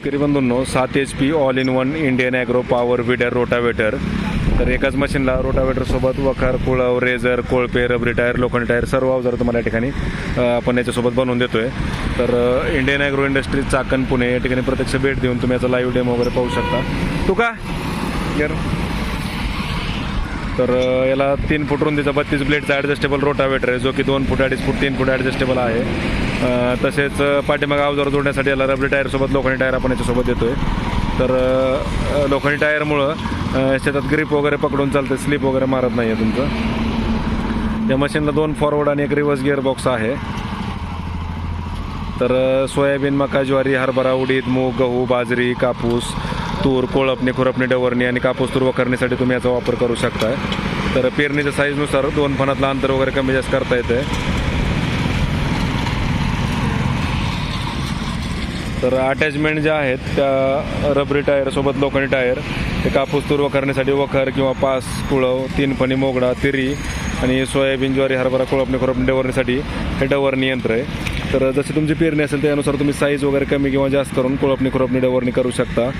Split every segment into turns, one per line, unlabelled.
शेतकरी बंधूंनो सात H P all in one Indian agro power weeder rotavator तर एकाच मशीनला रोटावेटर सोबत वखार कुळव रेझर कोळपे रबरी टायर लोखंड टायर सर्व अवजार तुम्हाला या ठिकाणी आपण याच्यासोबत बनवून देतोय. तर Indian agro industries Chakan Pune या ठिकाणी प्रत्यक्ष भेट देऊन तुम्ही याचा लाईव्ह डेमो वगैरे पाहू शकता. तू का? गर तर याला तीन फूट रुंदीचा बत्तीस ब्लेडचा ॲडजस्टेबल रोटावेटर आहे जो की दोन फूट अडीच फूट तीन फूट ॲडजस्टेबल आहे. तसेच पाठीमागा अवजार जोडण्यासाठी याला रबरी टायरसोबत लोखंडी टायर आपण याच्यासोबत आहे तर लोखंडी टायरमुळं शेतात ग्रीप वगैरे पकडून चालते स्लिप वगैरे मारत नाही आहे तुमचं. या मशीनला दोन फॉरवर्ड आणि एक रिव्हर्स गिअर बॉक्स आहे. तर सोयाबीन मका ज्वारी हरभरा उडीद मूग गहू बाजरी कापूस तूर कोळपणी खुरपणी डवरणी आणि कापूस तूर वखरणीसाठी तुम्ही याचा वापर करू शकता तर पेरणीच्या साईजनुसार दोन फणातलं अंतर वगैरे कमी जास्त करता येते तर अटॅचमेंट ज्या आहेत त्या रबरी टायरसोबत लोखंडी टायर ते कापूस तूर वखरण्यासाठी वखर किंवा पास कुळव तीन फणी मोगडा तिरी आणि सोयाबीन ज्वारी हरभरा कुळपणी खुरपणी डवरण्यासाठी हे डवरणी यंत्र आहे. तर जशी तुमची पेरणी असेल त्यानुसार तुम्ही साईज वगैरे कमी किंवा जास्त करून कुळपणी खुरपणी डवरणी करू शकता.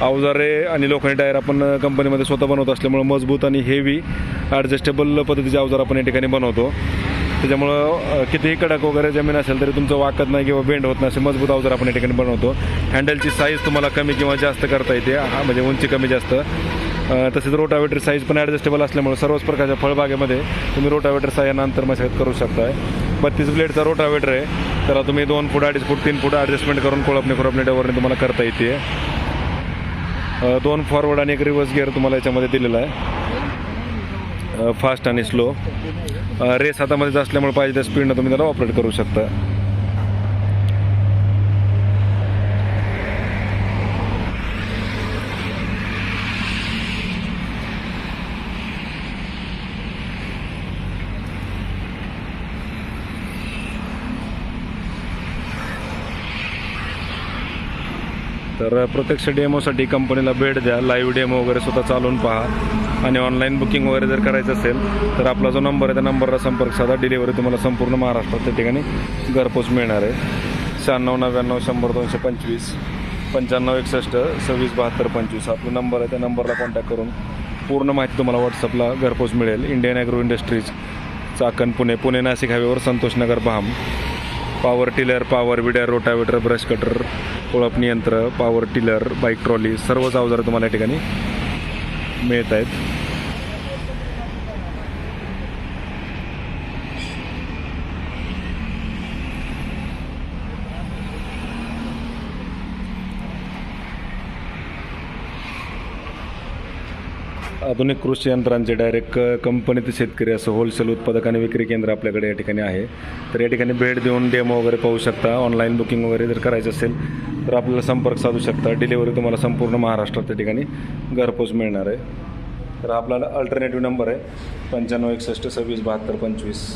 अवजारे आणि लोखंडी टायर आपण कंपनीमध्ये स्वतः बनवत असल्यामुळे मजबूत आणि हेवी ॲडजस्टेबल पद्धतीचे अवजार आपण या ठिकाणी बनवतो. त्याच्यामुळं कितीही कडक वगैरे जमीन असेल तरी तुमचं वाकत नाही किंवा बेंड होत नाही असे मजबूत अवजार आपण या ठिकाणी बनवतो. हँडलची साईज तुम्हाला कमी किंवा जास्त करता येते. हा म्हणजे उंची कमी जास्त. तसेच रोटावेटर साईज पण ॲडजस्टेबल असल्यामुळे सर्वच प्रकारच्या फळबागेमध्ये तुम्ही रोटावेटर साह्यानं अंतर मशागत करू शकताय. बत्तीस ब्लेडचा रोटावेटर आहे. त्याला तुम्ही दोन फूट अडीच फूट तीन फूट ॲडजस्टमेंट करून कोळपणे खुरपणे डवरणे तुम्हाला करता येते. दोन फॉरवर्ड आणि एक रिव्हर्स गिअर तुम्हाला याच्यामध्ये दिलेला आहे. फास्ट आणि स्लो रेस हातामध्येच असल्यामुळे पाहिजे त्या स्पीडनं तुम्ही त्याला ऑपरेट करू शकता. तर प्रत्यक्ष डेमोसाठी कंपनीला भेट द्या. लाईव्ह डेमो वगैरे स्वतः चालवून पहा. आणि ऑनलाईन बुकिंग वगैरे जर करायचं असेल तर आपला जो नंबर आहे त्या नंबरला संपर्क साधा. डिलिव्हरी तुम्हाला संपूर्ण महाराष्ट्रात त्या ठिकाणी घरपोच मिळणार आहे. शहाण्णव नव्याण्णव शंभर दोनशे पंचवीस पंच्याण्णव एकसष्ट सव्वीस बहात्तर पंचवीस. आपला नंबर आहे त्या नंबरला कॉन्टॅक्ट करून पूर्ण माहिती तुम्हाला व्हॉट्सअपला घरपोच मिळेल. Indian agro industries Chakan Pune Pune Nashik हायवेवर Santoshnagar बहाम. Power tiller power weeder rotavator brush cutter कोळपणी यंत्र पॉवर टिलर बाईक ट्रॉली सर्वच अवजारं तुम्हाला या ठिकाणी मिळत आहेत आधुनिक कृषी यंत्रांचे डायरेक्ट कंपनी ते शेतकरी असं होलसेल उत्पादक आणि विक्री केंद्र आपल्याकडे या ठिकाणी आहे. तर या ठिकाणी भेट देऊन डेमो वगैरे पाहू शकता ऑनलाईन बुकिंग वगैरे जर करायचं असेल तर आपल्याला संपर्क साधू शकता. डिलिव्हरी तुम्हाला संपूर्ण महाराष्ट्रात त्या ठिकाणी घरपोच मिळणार आहे. तर आपला अल्टरनेटिव्ह नंबर आहे पंच्याण्णव एकसष्ट सव्वीस बहात्तर पंचवीस.